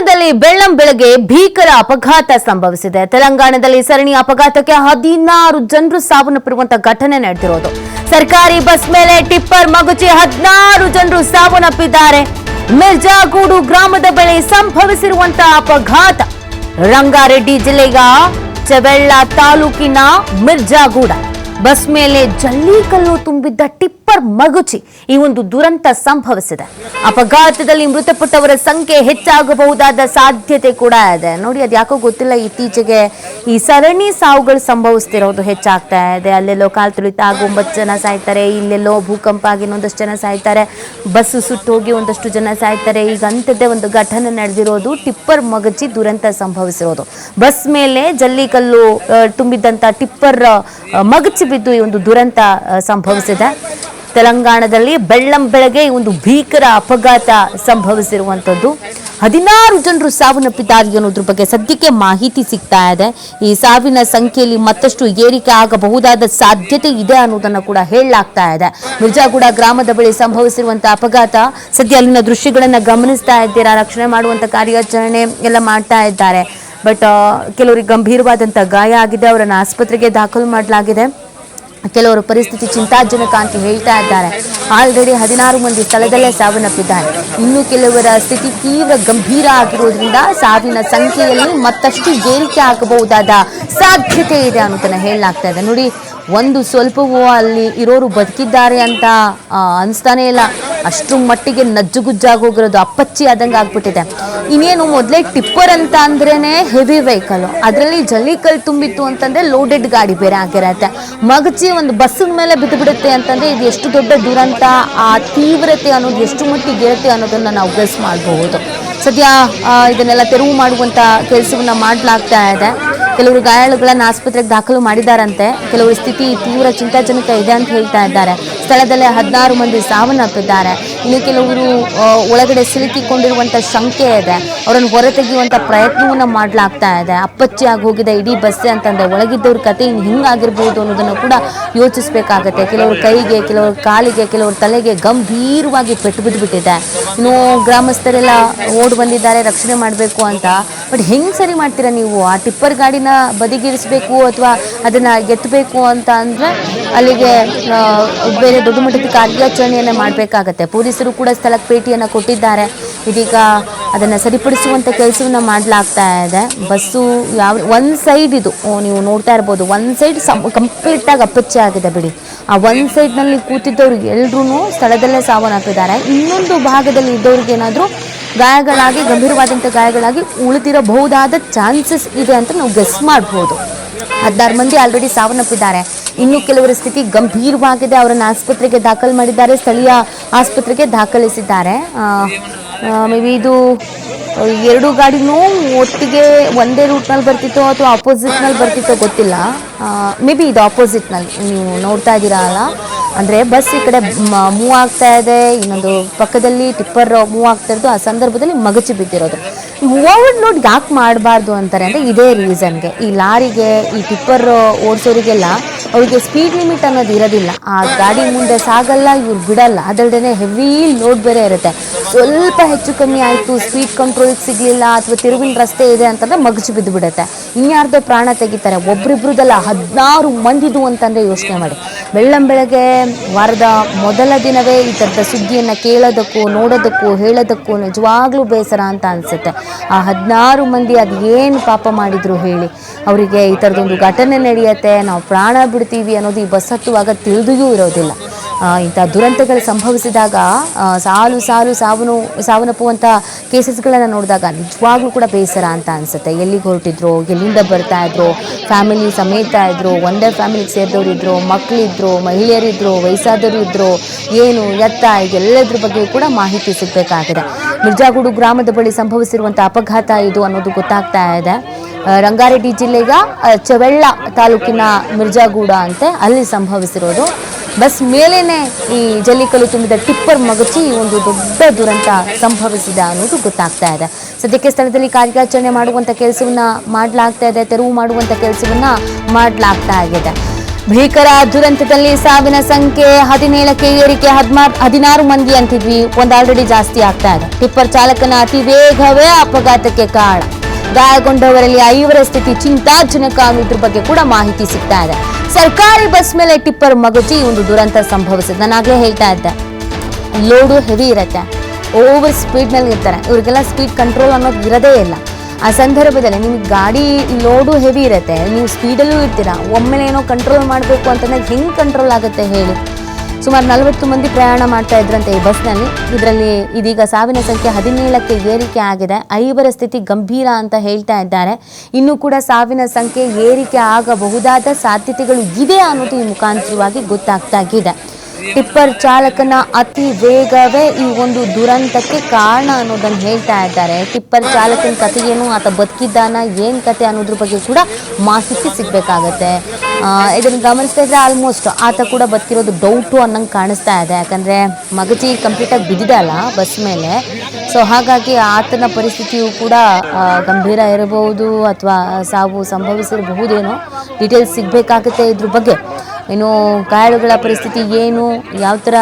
ತೆಲಂಗಾಣದಲ್ಲಿ ಬೆಳ್ಳಂ ಬೆಳಗ್ಗೆ ಭೀಕರ ಅಪಘಾತ ಸಂಭವಿಸಿದೆ. ತೆಲಂಗಾಣದಲ್ಲಿ ಸರಣಿ ಅಪಘಾತಕ್ಕೆ ಹದಿನಾರು ಜನರು ಸಾವನ್ನಪ್ಪಿರುವಂತಹ ಘಟನೆ ನಡೆದಿರೋದು. ಸರ್ಕಾರಿ ಬಸ್ ಮೇಲೆ ಟಿಪ್ಪರ್ ಮಗುಚಿ ಹದಿನಾರು ಜನರು ಸಾವನ್ನಪ್ಪಿದ್ದಾರೆ. ಮಿರ್ಜಾಗೂಡು ಗ್ರಾಮದ ಬಳಿ ಸಂಭವಿಸಿರುವಂತಹ ಅಪಘಾತ. ರಂಗಾರೆಡ್ಡಿ ಜಿಲ್ಲೆಯ ಚೆವೆಳ್ಳ ತಾಲೂಕಿನ ಮಿರ್ಜಾಗೂಡ. ಬಸ್ ಮೇಲೆ ಜಲ್ಲಿಕಲ್ಲು ತುಂಬಿದ್ದ ಟಿಪ್ಪರ್ ಮಗುಚಿ ಈ ಒಂದು ದುರಂತ ಸಂಭವಿಸಿದೆ. ಅಪಘಾತದಲ್ಲಿ ಮೃತಪಟ್ಟವರ ಸಂಖ್ಯೆ ಹೆಚ್ಚಾಗಬಹುದಾದ ಸಾಧ್ಯತೆ ಕೂಡ ಇದೆ. ನೋಡಿ, ಅದು ಯಾಕೋ ಗೊತ್ತಿಲ್ಲ, ಇತ್ತೀಚೆಗೆ ಈ ಸರಣಿ ಸಾವುಗಳು ಸಂಭವಿಸ್ತಿರೋದು ಹೆಚ್ಚಾಗ್ತಾ ಇದೆ. ಅಲ್ಲೆಲ್ಲೋ ಕಾಲು ತುಳಿತ ಆಗಿ ಒಂಬತ್ತು ಜನ ಸಾಯ್ತಾರೆ, ಇಲ್ಲೆಲ್ಲೋ ಭೂಕಂಪ ಆಗಿ ಇನ್ನೊಂದಷ್ಟು ಜನ ಸಾಯ್ತಾರೆ, ಬಸ್ಸು ಸುಟ್ಟು ಹೋಗಿ ಒಂದಷ್ಟು ಜನ ಸಾಯ್ತಾರೆ. ಈಗ ಅಂಥದ್ದೇ ಒಂದು ಘಟನೆ ನಡೆದಿರೋದು, ಟಿಪ್ಪರ್ ಮಗಚಿ ದುರಂತ ಸಂಭವಿಸಿರೋದು. ಬಸ್ ಮೇಲೆ ಜಲ್ಲಿಕಲ್ಲು ತುಂಬಿದ್ದಂಥ ಟಿಪ್ಪರ್ ಮಗಚಿ ಬಿದ್ದು ಈ ಒಂದು ದುರಂತ ಸಂಭವಿಸಿದೆ. ತೆಲಂಗಾಣದಲ್ಲಿ ಬೆಳ್ಳಂ ಬೆಳಗ್ಗೆ ಒಂದು ಭೀಕರ ಅಪಘಾತ ಸಂಭವಿಸಿರುವಂಥದ್ದು. ಹದಿನಾರು ಜನರು ಸಾವನ್ನಪ್ಪಿದ್ದಾರೆ ಅನ್ನೋದ್ರ ಬಗ್ಗೆ ಸದ್ಯಕ್ಕೆ ಮಾಹಿತಿ ಸಿಗ್ತಾ ಇದೆ. ಈ ಸಾವಿನ ಸಂಖ್ಯೆಯಲ್ಲಿ ಮತ್ತಷ್ಟು ಏರಿಕೆ ಆಗಬಹುದಾದ ಸಾಧ್ಯತೆ ಇದೆ ಅನ್ನೋದನ್ನು ಕೂಡ ಹೇಳಲಾಗ್ತಾ ಇದೆ. ಮಿರ್ಜಾಗೂಡ ಗ್ರಾಮದ ಬಳಿ ಸಂಭವಿಸಿರುವಂತಹ ಅಪಘಾತ ಸದ್ಯ ಅಲ್ಲಿನ ದೃಶ್ಯಗಳನ್ನು ಗಮನಿಸ್ತಾ ಇದ್ದೀರಾ? ರಕ್ಷಣೆ ಮಾಡುವಂತ ಕಾರ್ಯಾಚರಣೆ ಎಲ್ಲ ಮಾಡ್ತಾ ಇದ್ದಾರೆ. ಬಟ್ ಕೆಲವರಿಗೆ ಗಂಭೀರವಾದಂಥ ಗಾಯ ಆಗಿದೆ. ಅವರನ್ನು ಆಸ್ಪತ್ರೆಗೆ ದಾಖಲು ಮಾಡಲಾಗಿದೆ. ಕೆಲವರು ಪರಿಸ್ಥಿತಿ ಚಿಂತಾಜನಕ ಅಂತ ಹೇಳ್ತಾ ಇದ್ದಾರೆ. ಆಲ್ರೆಡಿ ಹದಿನಾರು ಮಂದಿ ಸ್ಥಳದಲ್ಲೇ ಸಾವನ್ನಪ್ಪಿದ್ದಾರೆ. ಇನ್ನು ಕೆಲವರ ಸ್ಥಿತಿ ತೀವ್ರ ಗಂಭೀರ ಆಗಿರೋದ್ರಿಂದ ಸಾವಿನ ಸಂಖ್ಯೆಯಲ್ಲಿ ಮತ್ತಷ್ಟು ಏರಿಕೆ ಆಗಬಹುದಾದ ಸಾಧ್ಯತೆ ಇದೆ ಅಂತ ಹೇಳಲಾಗ್ತಾ ಇದೆ. ನೋಡಿ, ಒಂದು ಸ್ವಲ್ಪವೂ ಅಲ್ಲಿ ಇರೋರು ಬದುಕಿದ್ದಾರೆ ಅಂತ ಅನಿಸ್ತಾನೇ ಅನ್ಸ್ತಾನೆ ಇಲ್ಲ. ಅಷ್ಟ್ರ ಮಟ್ಟಿಗೆ ನಜ್ಜುಗುಜ್ಜಾಗಿ ಹೋಗಿರೋದು ಅಪ್ಪಚ್ಚಿ ಆದಂಗೆ ಆಗ್ಬಿಟ್ಟಿದೆ. ಇನ್ನೇನು ಮೊದಲೇ ಟಿಪ್ಪರ್ ಅಂತ ಅಂದ್ರೇ ಹೆವಿ ವೆಹಿಕಲ್ ಅದರಲ್ಲಿ ಜಲ್ಲಿಕಲ್ ತುಂಬಿತ್ತು ಅಂತಂದ್ರೆ ಲೋಡೆಡ್ ಗಾಡಿ ಬೇರೆ ಆಗಿರತ್ತೆ. ಮಗಚಿ ಒಂದು ಬಸ್ಸಿನ ಮೇಲೆ ಬಿದ್ದುಬಿಡುತ್ತೆ ಅಂತಂದ್ರೆ ಇದು ಎಷ್ಟು ದೊಡ್ಡ ದುರಂತ, ಆ ತೀವ್ರತೆ ಅನ್ನೋದು ಎಷ್ಟು ಮಟ್ಟಿಗೆ ಇರುತ್ತೆ ಅನ್ನೋದನ್ನ ನಾವು ಗೆಸ್ ಮಾಡಬಹುದು ಸದ್ಯ ಇದನ್ನೆಲ್ಲ ತೆರವು ಮಾಡುವಂತ ಕೆಲಸವನ್ನ ಮಾಡಲಾಗ್ತಾ ಇದೆ. ಕೆಲವರು ಗಾಯಾಳುಗಳನ್ನು ಆಸ್ಪತ್ರೆಗೆ ದಾಖಲು ಮಾಡಿದಾರಂತೆ ಕೆಲವರು ಸ್ಥಿತಿ ತೀವ್ರ ಚಿಂತಾಜನಕ ಇದೆ ಅಂತ ಹೇಳ್ತಾ ಇದ್ದಾರೆ. ಸ್ಥಳದಲ್ಲೇ ಹದಿನಾರು ಮಂದಿ ಸಾವನ್ನಪ್ಪಿದ್ದಾರೆ. ಇನ್ನು ಕೆಲವರು ಒಳಗಡೆ ಸಿಲುಕಿಕೊಂಡಿರುವಂಥ ಶಂಕೆ ಇದೆ. ಅವರನ್ನು ಹೊರತೆಗೆಯುವಂಥ ಪ್ರಯತ್ನವನ್ನು ಮಾಡಲಾಗ್ತಾ ಇದೆ. ಅಪ್ಪಚ್ಚಿ ಆಗಿ ಹೋಗಿದೆ ಇಡೀ ಬಸ್ಸೇ ಅಂತಂದರೆ ಒಳಗಿದ್ದವ್ರ ಕತೆ ಇನ್ನು ಹಿಂಗಾಗಿರ್ಬೋದು ಅನ್ನೋದನ್ನು ಕೂಡ ಯೋಚಿಸಬೇಕಾಗತ್ತೆ. ಕೆಲವರು ಕೈಗೆ, ಕೆಲವರು ಕಾಲಿಗೆ, ಕೆಲವರು ತಲೆಗೆ ಗಂಭೀರವಾಗಿ ಪೆಟ್ಟು ಬಿದ್ದುಬಿಟ್ಟಿದೆ ಇನ್ನು ಗ್ರಾಮಸ್ಥರೆಲ್ಲ ಓಡ್ ಬಂದಿದ್ದಾರೆ, ರಕ್ಷಣೆ ಮಾಡಬೇಕು ಅಂತ. ಬಟ್ ಹೆಂಗೆ ಸರಿ ಮಾಡ್ತೀರಾ ನೀವು? ಆ ಟಿಪ್ಪರ್ ಗಾಡಿನ ಬದಿಗಿರಿಸಬೇಕು ಅಥವಾ ಅದನ್ನು ಎತ್ತಬೇಕು ಅಂತ ಅಂದರೆ ಅಲ್ಲಿಗೆ ಬೇರೆ ದೊಡ್ಡ ಮಟ್ಟದ ಕಾರ್ಯಾಚರಣೆಯನ್ನು ಮಾಡಬೇಕಾಗತ್ತೆ. ಪೊಲೀಸರು ಕೂಡ ಸ್ಥಳಕ್ಕೆ ಭೇಟಿಯನ್ನು ಕೊಟ್ಟಿದ್ದಾರೆ. ಇದೀಗ ಅದನ್ನು ಸರಿಪಡಿಸುವಂಥ ಕೆಲಸವನ್ನು ಮಾಡಲಾಗ್ತಾ ಇದೆ. ಬಸ್ಸು ಯಾವ ಒನ್ ಸೈಡ್ ಇದು. ನೀವು ನೋಡ್ತಾ ಇರ್ಬೋದು. ಒಂದು ಸೈಡ್ ಸಮ್ ಕಂಪ್ಲೀಟಾಗಿ ಅಪ್ಪಚ್ಚೆ ಆಗಿದೆ ಬಿಡಿ. ಆ ಒಂದು ಸೈಡ್ನಲ್ಲಿ ಕೂತಿದ್ದವ್ರು ಎಲ್ಲರೂ ಸ್ಥಳದಲ್ಲೇ ಸಾವನ್ನಪ್ಪಿದ್ದಾರೆ. ಇನ್ನೊಂದು ಭಾಗದಲ್ಲಿ ಇದ್ದವ್ರಿಗೆ ಏನಾದರೂ ಗಾಯಗಳಾಗಿ ಗಂಭೀರವಾದಂಥ ಗಾಯಗಳಾಗಿ ಉಳಿದಿರಬಹುದಾದ ಚಾನ್ಸಸ್ ಇದೆ ಅಂತ ನಾವು ಗೆಸ್ ಮಾಡ್ಬೋದು. ಹದಿನಾರು ಮಂದಿ ಆಲ್ರೆಡಿ ಸಾವನ್ನಪ್ಪಿದ್ದಾರೆ. ಇನ್ನು ಕೆಲವರ ಸ್ಥಿತಿ ಗಂಭೀರವಾಗಿದೆ. ಅವರನ್ನು ಆಸ್ಪತ್ರೆಗೆ ದಾಖಲು ಮಾಡಿದ್ದಾರೆ. ಸ್ಥಳೀಯ ಆಸ್ಪತ್ರೆಗೆ ದಾಖಲಿಸಿದ್ದಾರೆ. ಮೇ ಬಿ ಇದು ಎರಡು ಗಾಡಿನೂ ಒಟ್ಟಿಗೆ ಒಂದೇ ರೂಟ್ನಲ್ಲಿ ಬರ್ತಿತ್ತೋ ಅಥವಾ ಆಪೋಸಿಟ್ನಲ್ಲಿ ಬರ್ತಿತ್ತೋ ಗೊತ್ತಿಲ್ಲ. ಮೇ ಬಿ ಇದು ಆಪೋಸಿಟ್ನಲ್ಲಿ. ನೀವು ನೋಡ್ತಾ ಇದ್ದೀರಾ ಅಲ್ಲ? ಅಂದರೆ ಬಸ್ ಈ ಕಡೆ ಮೂವ್ ಆಗ್ತಾ ಇದೆ. ಇನ್ನೊಂದು ಪಕ್ಕದಲ್ಲಿ ಟಿಪ್ಪರ್ ಮೂವ್ ಆಗ್ತಾ ಇರೋದು. ಆ ಸಂದರ್ಭದಲ್ಲಿ ಮಗಚಿ ಬಿದ್ದಿರೋದು. ಓವರ್ ಲೋಡ್ ಯಾಕೆ ಮಾಡಬಾರ್ದು ಅಂತಾರೆ? ಅಂದರೆ ಇದೇ ರೀಸನ್ಗೆ ಈ ಲಾರಿಗೆ, ಈ ಟಿಪ್ಪರ್ ಓಡಿಸೋರಿಗೆಲ್ಲ ಅವ್ರಿಗೆ ಸ್ಪೀಡ್ ಲಿಮಿಟ್ ಅನ್ನೋದು ಇರೋದಿಲ್ಲ. ಆ ಗಾಡಿ ಮುಂದೆ ಸಾಗಲ್ಲ, ಇವ್ರು ಬಿಡಲ್ಲ. ಅದರಲ್ಲದೆ ಹೆವಿ ಲೋಡ್ ಬೇರೆ ಇರುತ್ತೆ. ಸ್ವಲ್ಪ ಹೆಚ್ಚು ಕಮ್ಮಿ ಆಯಿತು ಸ್ಪೀಡ್ ಕಂಟ್ರೋಲ್ ಸಿಗಲಿಲ್ಲ ಅಥವಾ ತಿರುವಿನ ರಸ್ತೆ ಇದೆ ಅಂತಂದ್ರೆ ಮಗಚು ಬಿದ್ದು ಬಿಡುತ್ತೆ ಇನ್ಯಾರ್ದೋ ಪ್ರಾಣ ತೆಗಿತಾರೆ. ಒಬ್ರಿಬ್ರದಲ್ಲ ಹದಿನಾರು ಮಂದಿದು ಅಂತಂದ್ರೆ ಯೋಚನೆ ಮಾಡಿ. ಬೆಳ್ಳಂ ಬೆಳಗ್ಗೆ ವಾರದ ಮೊದಲ ದಿನವೇ ಈ ಥರದ ಸುದ್ದಿಯನ್ನು ಕೇಳೋದಕ್ಕೂ, ನೋಡೋದಕ್ಕೂ, ಹೇಳೋದಕ್ಕೂ ನಿಜವಾಗ್ಲೂ ಬೇಸರ ಅಂತ ಅನಿಸುತ್ತೆ. ಆ ಹದಿನಾರು ಮಂದಿ ಅದು ಏನು ಪಾಪ ಮಾಡಿದ್ರು ಹೇಳಿ. ಅವರಿಗೆ ಈ ಥರದೊಂದು ಘಟನೆ ನಡೆಯುತ್ತೆ. ನಾವು ಪ್ರಾಣ ಬಿಡ್ತೀವಿ ಅನ್ನೋದು ಈ ಬಸ್ ಹತ್ತುವಾಗ ತಿಳಿದೂ ಇರೋದಿಲ್ಲ. ಇಂಥ ದುರಂತಗಳು ಸಂಭವಿಸಿದಾಗ ಸಾಲು ಸಾಲು ಸಾವನು ಸಾವನ್ನಪ್ಪುವಂಥ ಕೇಸಸ್ಗಳನ್ನು ನೋಡಿದಾಗ ನಿಜವಾಗ್ಲೂ ಕೂಡ ಬೇಸರ ಅಂತ ಅನಿಸುತ್ತೆ. ಎಲ್ಲಿಗೆ ಹೊರಟಿದ್ರು, ಎಲ್ಲಿಂದ ಬರ್ತಾ ಇದ್ರು, ಫ್ಯಾಮಿಲಿ ಸಮೇತ ಇದ್ರು, ಒಂದೇ ಫ್ಯಾಮಿಲಿಗೆ ಸೇರಿದವರು ಇದ್ರು ಮಕ್ಕಳಿದ್ರು ಮಹಿಳೆಯರಿದ್ದರು ವಯಸ್ಸಾದವರು ಇದ್ದರು ಏನು, ಎತ್ತ, ಇದೆಲ್ಲದ್ರ ಬಗ್ಗೆ ಕೂಡ ಮಾಹಿತಿ ಸಿಗಬೇಕಾಗಿದೆ. ಮಿರ್ಜಾಗೂಡು ಗ್ರಾಮದ ಬಳಿ ಸಂಭವಿಸಿರುವಂಥ ಅಪಘಾತ ಇದು ಅನ್ನೋದು ಗೊತ್ತಾಗ್ತಾ ಇದೆ. ರಂಗಾರೆಡ್ಡಿ ಜಿಲ್ಲೆಯ ಚವೆಳ್ಳ ತಾಲೂಕಿನ ಮಿರ್ಜಾಗೂಡ ಅಂತೆ ಅಲ್ಲಿ ಸಂಭವಿಸಿರೋದು. ಬಸ್ ಮೇಲೇನೆ ಈ ಜಲ್ಲಿಕಲ್ಲು ತುಂಬಿದ ಟಿಪ್ಪರ್ ಮಗಚಿ ಒಂದು ದೊಡ್ಡ ದುರಂತ ಸಂಭವಿಸಿದೆ ಅನ್ನೋದು ಗೊತ್ತಾಗ್ತಾ ಇದೆ. ಸದ್ಯಕ್ಕೆ ಸ್ಥಳದಲ್ಲಿ ಕಾರ್ಯಾಚರಣೆ ಮಾಡುವಂಥ ಕೆಲಸವನ್ನ ಮಾಡಲಾಗ್ತಾ ಇದೆ, ತೆರವು ಮಾಡುವಂಥ ಕೆಲಸವನ್ನ ಮಾಡಲಾಗ್ತಾ ಇದೆ. ಭೀಕರ ದುರಂತದಲ್ಲಿ ಸಾವಿನ ಸಂಖ್ಯೆ ಹದಿನೇಳಕ್ಕೆ ಏರಿಕೆ, ಹದಿನಾರು ಹದಿನಾರು ಮಂದಿ ಅಂತಿದ್ವಿ ಒಂದು ಆಲ್ರೆಡಿ ಜಾಸ್ತಿ ಆಗ್ತಾ ಇದೆ. ಟಿಪ್ಪರ್ ಚಾಲಕನ ಅತಿ ವೇಗವೇ ಅಪಘಾತಕ್ಕೆ ಕಾರಣ. ಗಾಯಗೊಂಡವರಲ್ಲಿ ಐವರ ಸ್ಥಿತಿ ಚಿಂತಾಜನಕ ಅನ್ನೋದ್ರ ಬಗ್ಗೆ ಕೂಡ ಮಾಹಿತಿ ಸಿಗ್ತಾ ಇದೆ. ಸರ್ಕಾರಿ ಬಸ್ ಮೇಲೆ ಟಿಪ್ಪರ್ ಮಗುಚಿ ಒಂದು ದುರಂತ ಸಂಭವಿಸಿದೆ. ಆಗ್ಲೇ ಹೇಳ್ತಾ ಇದ್ದೆ. ಲೋಡು ಹೆವಿ ಇರುತ್ತೆ. ಓವರ್ ಸ್ಪೀಡ್ನಲ್ಲಿ ಇರ್ತಾರೆ. ಇವ್ರಿಗೆಲ್ಲ ಸ್ಪೀಡ್ ಕಂಟ್ರೋಲ್ ಅನ್ನೋದು ಇರೋದೇ ಇಲ್ಲ. ಆ ಸಂದರ್ಭದಲ್ಲಿ ನಿಮ್ಗೆ ಗಾಡಿ ಲೋಡು ಹೆವಿ ಇರುತ್ತೆ. ನೀವು ಸ್ಪೀಡಲ್ಲೂ ಇರ್ತೀರಾ. ಒಮ್ಮೆಲೆ ಏನೋ ಕಂಟ್ರೋಲ್ ಮಾಡಬೇಕು ಅಂತಂದ್ರೆ ಹೆಂಗೆ ಕಂಟ್ರೋಲ್ ಆಗುತ್ತೆ ಹೇಳಿ. ಸುಮಾರು ನಲವತ್ತು ಮಂದಿ ಪ್ರಯಾಣ ಮಾಡ್ತಾ ಇದ್ರಂತೆ ಈ ಬಸ್ನಲ್ಲಿ. ಇದರಲ್ಲಿ ಇದೀಗ ಸಾವಿನ ಸಂಖ್ಯೆ ಹದಿನೇಳಕ್ಕೆ ಏರಿಕೆ ಆಗಿದೆ. ಐವರ ಸ್ಥಿತಿ ಗಂಭೀರ ಅಂತ ಹೇಳ್ತಾ ಇದ್ದಾರೆ. ಇನ್ನೂ ಕೂಡ ಸಾವಿನ ಸಂಖ್ಯೆ ಏರಿಕೆ ಆಗಬಹುದಾದ ಸಾಧ್ಯತೆಗಳು ಇದೆ ಅನ್ನೋದು ಈ ಮುಖಾಂತರವಾಗಿ ಗೊತ್ತಾಗ್ತಾಗಿದೆ ಟಿಪ್ಪರ್ ಚಾಲಕನ ಅತಿ ವೇಗವೇ ಈ ಒಂದು ದುರಂತಕ್ಕೆ ಕಾರಣ ಅನ್ನೋದನ್ನ ಹೇಳ್ತಾ ಇದ್ದಾರೆ. ಟಿಪ್ಪರ್ ಚಾಲಕನ ಕಥೆ ಏನು ಆತ ಬದುಕಿದ್ದಾನ, ಏನು ಕತೆ ಅನ್ನೋದ್ರ ಬಗ್ಗೆ ಕೂಡ ಮಾಹಿತಿ ಸಿಗಬೇಕಾಗತ್ತೆ. ಇದನ್ನ ಗಮನಿಸ್ತಾ ಇದ್ರೆ ಆಲ್ಮೋಸ್ಟ್ ಆತ ಕೂಡ ಬದುಕಿರೋದು ಡೌಟು ಅನ್ನಂಗೆ ಕಾಣಿಸ್ತಾ ಇದೆ. ಯಾಕಂದ್ರೆ ಮಗಜಿ ಕಂಪ್ಲೀಟಾಗಿ ಬಿದ್ದಿದಲ್ಲ ಬಸ್ ಮೇಲೆ. ಸೊ ಹಾಗಾಗಿ ಆತನ ಪರಿಸ್ಥಿತಿಯು ಕೂಡ ಗಂಭೀರ ಇರಬಹುದು ಅಥವಾ ಸಾವು ಸಂಭವಿಸಿರಬಹುದೇನೋ ಡೀಟೇಲ್ಸ್ ಸಿಗಬೇಕಾಗುತ್ತೆ ಇದ್ರ ಬಗ್ಗೆ. ಇನ್ನು ಗಾಯಾಳುಗಳ ಪರಿಸ್ಥಿತಿ ಏನು, ಯಾವ ಥರ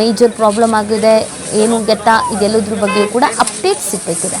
ಮೇಜರ್ ಪ್ರಾಬ್ಲಮ್ ಆಗಿದೆ, ಏನು ಗೆತ್ತ ಇದೆಲ್ಲದ್ರ ಬಗ್ಗೆ ಕೂಡ ಅಪ್ಡೇಟ್ ಸಿಗಬೇಕಿದೆ.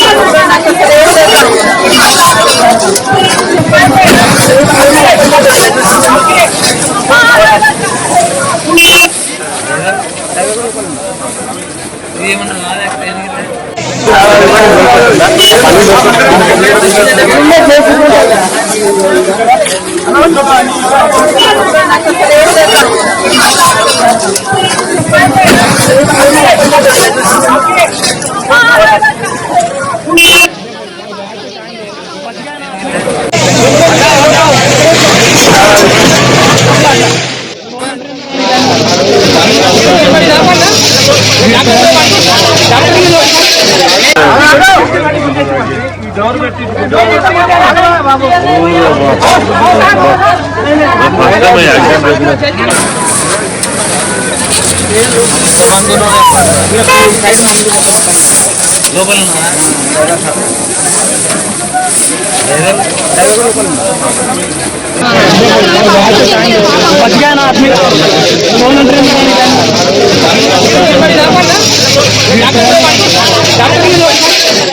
లోపల बच गया ना आदमी फ़ोन अंदर में डॉक्टर